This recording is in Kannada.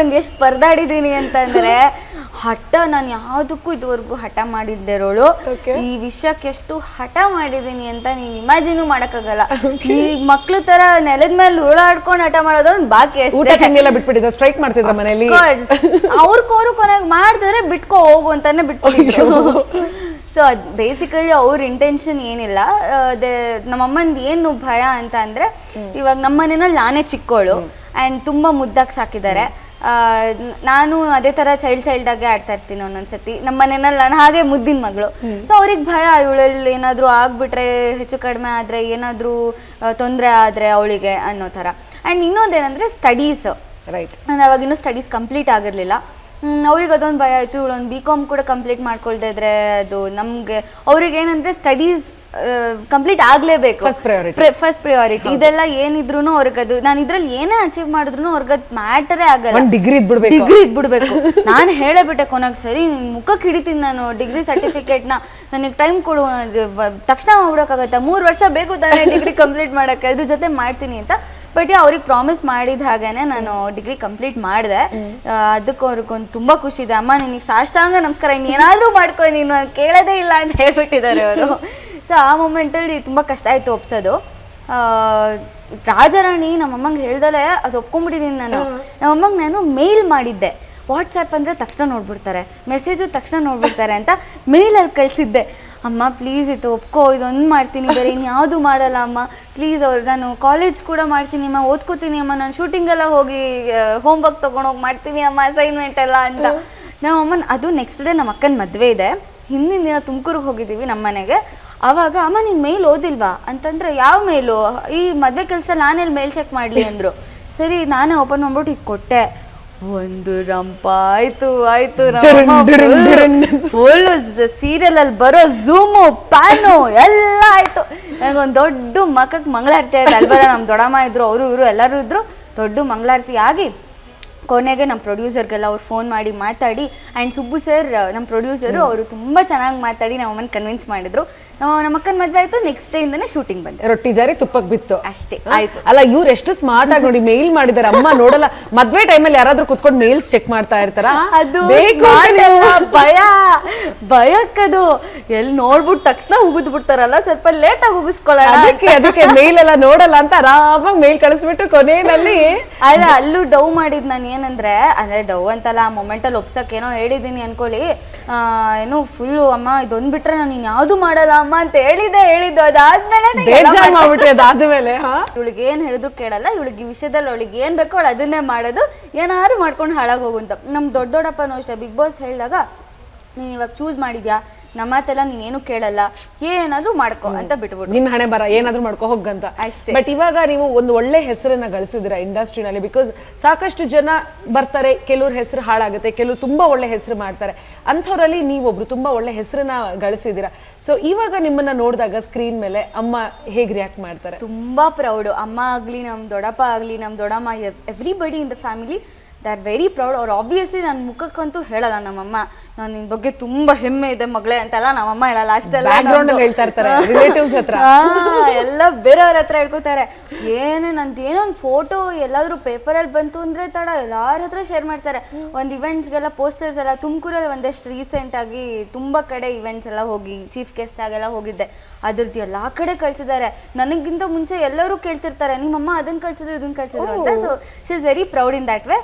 ಒಂದ್ ಎಷ್ಟು ಪರದಾಡಿದೀನಿ ಅಂತಂದ್ರೆ ಹಠ ನಾನು ಯಾವ್ದಕ್ಕೂ ಇದುವರೆಗೂ ಹಠ ಮಾಡಿದ್ದಿರೋಳು. ಈ ವಿಷಯಕ್ಕೆ ಎಷ್ಟು ಹಠ ಮಾಡಿದೀನಿ ಅಂತ ನೀನ್ ಇಮ್ಯಾಜಿನು ಮಾಡಕ್ಕಾಗಲ್ಲ. ಈ ಮಕ್ಳು ತರ ನೆಲದ ಮೇಲೆ ಓಡಾಡ್ಕೊಂಡು ಹಠ ಮಾಡೋದೊಂದ್ ಬಾಕಿ ಊಟ ಅಷ್ಟೇ ಬಿಟ್ಬಿಟ್ಟಿದ್ರ ಸ್ಟ್ರೈಕ್ ಮಾಡ್ತಿದ್ರ ಮನೇಲಿ ಕೋರು ಕೊನೆಗೆ ಮಾಡಿದ್ರೆ ಬಿಟ್ಕೋ ಹೋಗು ಅಂತಾನೆ ಬಿಟ್ಕೊಂಡಿದ್ರು ಸೊ ಅದ್ ಬೇಸಿಕಲಿ ಅವ್ರ ಇಂಟೆನ್ಷನ್ ಏನಿಲ್ಲ. ಅದೇ ನಮ್ಮಮ್ಮಂದ್ ಏನು ಭಯ ಅಂತ ಅಂದ್ರೆ ಇವಾಗ ನಮ್ಮ ಮನೆಯಲ್ಲಿ ನಾನೇ ಚಿಕ್ಕೋಳು. ಆ್ಯಂಡ್ ತುಂಬ ಮುದ್ದಾಗಿ ಸಾಕಿದ್ದಾರೆ. ನಾನು ಅದೇ ಥರ ಚೈಲ್ಡ್ ಚೈಲ್ಡ್ ಆಗಿ ಆಡ್ತಾ ಇರ್ತೀನಿ ಒಂದೊಂದ್ಸತಿ ನಮ್ಮ ಮನೆಯಲ್ಲಿ ನಾನು ಹಾಗೆ ಮುದ್ದಿನ ಮಗಳು. ಸೊ ಅವ್ರಿಗೆ ಭಯ ಇವಳಲ್ಲಿ ಏನಾದರೂ ಆಗ್ಬಿಟ್ರೆ ಹೆಚ್ಚು ಕಡಿಮೆ ಆದರೆ ಏನಾದರೂ ತೊಂದರೆ ಆದರೆ ಅವಳಿಗೆ ಅನ್ನೋ ಥರ ಆ್ಯಂಡ್ ಇನ್ನೊಂದೇನಂದ್ರೆ ಸ್ಟಡೀಸ್ ರೈಟ್ ನಾನು ಅವಾಗಿನ್ನೂ ಸ್ಟಡೀಸ್ ಕಂಪ್ಲೀಟ್ ಆಗಿರಲಿಲ್ಲ. ಅವ್ರಿಗೆ ಅದೊಂದು ಭಯ ಆಯಿತು. ಇವಳೊಂದು ಬಿ ಕಾಮ್ ಕೂಡ ಕಂಪ್ಲೀಟ್ ಮಾಡ್ಕೊಳ್ತಾ ಇದ್ರೆ ಅದು ನಮಗೆ ಅವ್ರಿಗೆ ಏನಂದ್ರೆ ಸ್ಟಡೀಸ್ ಕಂಪ್ಲೀಟ್ ಆಗಲೇಬೇಕು. ಫಸ್ಟ್ ಪ್ರಿಯಾರಿಟಿ ಇದೆಲ್ಲ ಏನಿದ್ರು ಅವ್ರಿಗೆ ಅದು ನಾನು ಇದ್ರಲ್ಲಿ ಏನೇ ಅಚೀವ್ ಮಾಡಿದ್ರು ಅವ್ರಿಗೆ ಅದು ಮ್ಯಾಟರೇ ಆಗಲ್ಲ. ಡಿಗ್ರಿ ಇದ್ಬಿಡ್ಬೇಕು. ಡಿಗ್ರಿ ಇದ್ಬಿಡ್ಬೇಕು. ನಾನು ಹೇಳಬಿಟ್ಟೆ ಕೊನೆಗೆ ಸರಿ ಮುಖಕ್ಕೆ ಹಿಡಿತೀನಿ ನಾನು ಡಿಗ್ರಿ ಸರ್ಟಿಫಿಕೇಟ್ನ ನನಗೆ ಟೈಮ್ ಕೊಡು ತಕ್ಷಣ ಮಾಡ್ಬಿಡೋಕ್ಕಾಗತ್ತಾ? ಮೂರು ವರ್ಷ ಬೇಕು ತಾನೇ ಡಿಗ್ರಿ ಕಂಪ್ಲೀಟ್ ಮಾಡೋಕ್ಕೆ. ಅದ್ರ ಜೊತೆ ಮಾಡ್ತೀನಿ ಅಂತ. ಬಟ್ ಅವ್ರಿಗೆ ಪ್ರಾಮಿಸ್ ಮಾಡಿದ ಹಾಗೇನೆ ನಾನು ಡಿಗ್ರಿ ಕಂಪ್ಲೀಟ್ ಮಾಡಿದೆ. ಅದಕ್ಕೆ ಅವ್ರಿಗೊಂದು ತುಂಬ ಖುಷಿ ಇದೆ. ಅಮ್ಮ ನಿನಗೆ ಸಾಷ್ಟಾಂಗ ನಮಸ್ಕಾರ. ಇನ್ನೇನಾದರೂ ಮಾಡ್ಕೊ ನೀನು ನಾನ್ ಕೇಳೋದೇ ಇಲ್ಲ ಅಂತ ಹೇಳ್ಬಿಟ್ಟಿದ್ದಾರೆ ಅವರು. ಸೊ ಆ ಮೂಮೆಂಟಲ್ಲಿ ತುಂಬ ಕಷ್ಟ ಆಯಿತು ಒಪ್ಸೋದು. ರಾಜಾರಾಣಿ ನಮ್ಮಮ್ಮಂಗೆ ಹೇಳ್ದಲೆ ಅದು ಒಪ್ಕೊಂಡ್ಬಿಟ್ಟಿದ್ದೀನಿ ನಾನು. ನಮ್ಮಮ್ಮಂಗೆ ನಾನು ಮೇಲ್ ಮಾಡಿದ್ದೆ. ವಾಟ್ಸಪ್ ಅಂದರೆ ತಕ್ಷಣ ನೋಡ್ಬಿಡ್ತಾರೆ. ಮೆಸೇಜು ತಕ್ಷಣ ನೋಡ್ಬಿಡ್ತಾರೆ ಅಂತ ಮೇಲಲ್ಲಿ ಕಳಿಸಿದ್ದೆ. ಅಮ್ಮ ಪ್ಲೀಸ್ ಇತ್ತು ಒಪ್ಕೋ ಇದೊಂದು ಮಾಡ್ತೀನಿ ಬೇರೆ ಇನ್ಯಾವುದು ಮಾಡಲ್ಲ ಅಮ್ಮ. ಪ್ಲೀಸ್ ಅವ್ರು ನಾನು ಕಾಲೇಜ್ ಕೂಡ ಮಾಡ್ತೀನಿ ಅಮ್ಮ ಓದ್ಕೋತೀನಿ ಅಮ್ಮ. ನಾನು ಶೂಟಿಂಗೆಲ್ಲ ಹೋಗಿ ಹೋಮ್ ಹೋಮ್ವರ್ಕ್ ತೊಗೊಂಡೋಗಿ ಮಾಡ್ತೀನಿ ಅಮ್ಮ ಅಸೈನ್ಮೆಂಟ್ ಎಲ್ಲ ಅಂತ. ನಮ್ಮಮ್ಮನ ಅದು ನೆಕ್ಸ್ಟ್ ಡೇ ನಮ್ಮ ಅಕ್ಕನ ಮದುವೆ ಇದೆ. ಹಿಂದಿನ ದಿನ ತುಮಕೂರಿಗೆ ಹೋಗಿದ್ದೀವಿ ನಮ್ಮ ಮನೆಗೆ ಆವಾಗ ಅಮ್ಮ ನಿನ್ ಮೇಲ್ ಓದಿಲ್ವಾ? ಅಂತಂದ್ರೆ ಯಾವ ಮೇಲು ಈ ಮದ್ವೆ ಕೆಲಸ ನಾನೆಲ್ಲಿ ಮೇಲ್ ಚೆಕ್ ಮಾಡಲಿ? ಅಂದ್ರು. ಸರಿ ನಾನೇ ಓಪನ್ ಮಾಡ್ಬಿಟ್ಟು ಈಗ ಕೊಟ್ಟೆ. ಒಂದು ರಂಪ. ಆಯ್ತು ಆಯ್ತು ಫುಲ್ ಸೀರಿಯಲ್ ಅಲ್ಲಿ ಬರೋ ಝೂಮು ಪ್ಯಾನು ಎಲ್ಲ ಆಯ್ತು. ನನಗೊಂದು ದೊಡ್ಡ ಮಕ್ಕಕ್ಕೆ ಮಂಗಳಾರತಿ ಆಯ್ತು. ಅಲ್ಬರ ನಮ್ಮ ದೊಡ್ಡಮ್ಮ ಇದ್ರು ಅವರು ಇವರು ಎಲ್ಲರೂ ಇದ್ರು. ದೊಡ್ಡ ಮಂಗಳಾರತಿ ಆಗಿ ಕೊನೆಗೆ ನಮ್ಮ ಪ್ರೊಡ್ಯೂಸರ್ಗೆಲ್ಲ ಅವ್ರು ಫೋನ್ ಮಾಡಿ ಮಾತಾಡಿ ಆ್ಯಂಡ್ ಸುಬ್ಬು ಸರ್ ನಮ್ಮ ಪ್ರೊಡ್ಯೂಸರು ಅವರು ತುಂಬ ಚೆನ್ನಾಗಿ ಮಾತಾಡಿ ನಮ್ಮ ಅಮ್ಮನ ಕನ್ವಿನ್ಸ್ ಮಾಡಿದ್ರು. ನಾವು ನಮ್ಮ ಅಕ್ಕನ ಮದುವೆ ಆಯಿತು ನೆಕ್ಸ್ಟ್ ಡೇಯಿಂದನೇ ಶೂಟಿಂಗ್ ಬಂದೆ. ರೊಟ್ಟಿ ಜಾರಿ ತುಪ್ಪಕ್ ಬಿತ್ತು. ಅಷ್ಟೇ? ಆಯ್ತು. ಅಲ್ಲ ಇವ್ರು ಎಷ್ಟು ಸ್ಮಾರ್ಟ್ ಆಗಿ ನೋಡಿ ಮೇಲ್ ಮಾಡಿದಾರೆ. ಅಮ್ಮ ನೋಡಲ್ಲ ಮದ್ವೆ ಟೈಮಲ್ಲಿ ಯಾರಾದ್ರೂ ಕುತ್ಕೊಂಡು ಮೇಲ್ಸ್ ಚೆಕ್ ಮಾಡ್ತಾ ಇರ್ತಾರ? ಅದು ಬೇಕು smart ಭಯ ಭಯಕ್ಕದು. ಎಲ್ಲಿ ನೋಡ್ಬಿಟ್ಟು ತಕ್ಷಣ ಉಗಿದ್ ಬಿಡ್ತಾರಲ್ಲ ಸ್ವಲ್ಪ ಲೇಟ್ ಆಗಿ ಉಗಿಸ್ಕೊಳ್ಳೋಣ ಅದಕ್ಕೆ ಅದಕ್ಕೆ ಮೇಲ್ ಎಲ್ಲ ನೋಡಲ್ಲ ಅಂತ ಆರಾಮಾಗಿ ಮೇಲ್ ಕಳಿಸ್ಬಿಟ್ಟು ಕೊನೆಯಲ್ಲಿ. ಅಲ್ಲ ಅಲ್ಲೂ ಡೌ ಮಾಡಿದ್ ನಾನು ಏನಂದ್ರೆ ಅಂದ್ರೆ ಡೌ ಅಂತಲ್ಲ ಆ ಮೊಮೆಂಟಲ್ಲಿ ಒಪ್ಸಕ್ ಏನೋ ಹೇಳಿದೀನಿ ಅನ್ಕೊಳ್ಳಿ. ಆ, ಏನೋ ಫುಲ್ಲು ಅಮ್ಮ ಇದೊಂದ್ ಬಿಟ್ರೆ ನಾನು ಇನ್ಯಾವುದು ಮಾಡಲ್ಲ ಅಮ್ಮ ಅಂತ ಹೇಳಿದೆ ಹೇಳಿದ್ದು. ಅದಾದ್ಮೇಲೆ ಬೇಜಾರ್ ಅದಾದ್ಮೇಲೆ ಹಾ? ಇವಳಿಗೆ ಏನ್ ಹೇಳಿದ್ರು ಕೇಳಲ್ಲ ಇವಳಿಗೆ ಈ ವಿಷಯದಲ್ಲಿ ಅವಳಿಗೆ ಏನ್ ಬೇಕೋ ಅವಳು ಅದನ್ನೇ ಮಾಡೋದು. ಏನಾದ್ರು ಮಾಡ್ಕೊಂಡು ಹಾಳಾಗಿ ಹೋಗು ಅಂತ. ನಮ್ಮ ದೊಡ್ಡ ದೊಡ್ಡಪ್ಪನೂ ಅಷ್ಟೇ ಬಿಗ್ ಬಾಸ್ ಹೇಳಿದಾಗ ನೀನು ಇವಾಗ ಚೂಸ್ ಮಾಡಿದ್ಯಾ? ನಮ್ಮ ಮಾತೆಲ್ಲ ಏನು ಕೇಳಲ್ಲ ಏನಾದ್ರೂ ಮಾಡ್ಕೊ ಅಂತ ಬಿಟ್ಬಿಟ್ಟು ನಿನ್ ಹಣೆ ಬರ ಏನಾದ್ರೂ ಮಾಡ್ಕೊ ಹೋಗಂತ ಅಷ್ಟೇ. ಬಟ್ ಇವಾಗ ನೀವು ಒಂದು ಒಳ್ಳೆ ಹೆಸರನ್ನ ಗಳಿಸಿದಿರ ಇಂಡಸ್ಟ್ರಿನಲ್ಲಿ ಬಿಕಾಸ್ ಸಾಕಷ್ಟು ಜನ ಬರ್ತಾರೆ ಕೆಲವ್ರ ಹೆಸರು ಹಾಳಾಗುತ್ತೆ ಕೆಲವ್ರು ತುಂಬಾ ಒಳ್ಳೆ ಹೆಸರು ಮಾಡ್ತಾರೆ. ಅಂಥವ್ರಲ್ಲಿ ನೀವೊಬ್ರು ತುಂಬಾ ಒಳ್ಳೆ ಹೆಸರನ್ನ ಗಳಿಸಿದಿರ. ಸೊ ಇವಾಗ ನಿಮ್ಮನ್ನ ನೋಡಿದಾಗ ಸ್ಕ್ರೀನ್ ಮೇಲೆ ಅಮ್ಮ ಹೇಗ್ ರಿಯಾಕ್ಟ್ ಮಾಡ್ತಾರೆ? ತುಂಬಾ ಪ್ರೌಡ್ ಅಮ್ಮ ಆಗಲಿ ನಮ್ಮ ದೊಡ್ಡಪ್ಪ ಆಗಲಿ ನಮ್ಮ ದೊಡ್ಡಮ್ಮ everybody in the family they are very proud ಅವ್ರು ಆಬ್ವಿಯಸ್ಲಿ ನನ್ನ ಮುಖಕ್ಕಂತೂ ಹೇಳಲ್ಲ ನಮ್ಮಮ್ಮ. ನಾನು ನಿನ್ ಬಗ್ಗೆ ತುಂಬಾ ಹೆಮ್ಮೆ ಇದೆ ಮಗಳೇ ಅಂತೆಲ್ಲ ನಮ್ಮಮ್ಮ ಹೇಳಲ್ಲ ಅಷ್ಟೆಲ್ಲ ಬ್ಯಾಕ್ಗ್ರೌಂಡ್ ಅಲ್ಲಿ ಹೇಳ್ತಾ ಇರ್ತಾರೆ, relatives ಹತ್ರ. ಆ, ಎಲ್ಲ ಬೇರೆಯವ್ರ ಹತ್ರ ಹೇಳ್ಕೊತಾರೆ. ಏನೇ ನಂದು ಏನೋ ಒಂದು ಫೋಟೋ ಎಲ್ಲಾದ್ರೂ ಪೇಪರಲ್ಲಿ ಬಂತು ಅಂದ್ರೆ ತಡ ಎಲ್ಲಾರ ಹತ್ರ ಶೇರ್ ಮಾಡ್ತಾರೆ. ಒಂದು ಇವೆಂಟ್ಸ್ಗೆಲ್ಲ ಪೋಸ್ಟರ್ಸ್ ಎಲ್ಲ ತುಮಕೂರಲ್ಲಿ ಒಂದಷ್ಟು ರೀಸೆಂಟ್ ಆಗಿ ತುಂಬಾ ಕಡೆ ಇವೆಂಟ್ಸ್ ಎಲ್ಲ ಹೋಗಿ ಚೀಫ್ ಗೆಸ್ಟ್ ಆಗೆಲ್ಲ ಹೋಗಿದ್ದೆ. ಅದ್ರದ್ದು ಎಲ್ಲಾ ಕಡೆ ಕಳ್ಸಿದ್ದಾರೆ. ನನಗಿಂತ ಮುಂಚೆ ಎಲ್ಲರೂ ಕೇಳ್ತಿರ್ತಾರೆ ನಿಮ್ಮಮ್ಮ ಅದನ್ನ ಕಳ್ಸಿದ್ರು ಇದನ್ನ ಕಳ್ಸಿದ್ರು ಅಂತ. So she is very proud in that way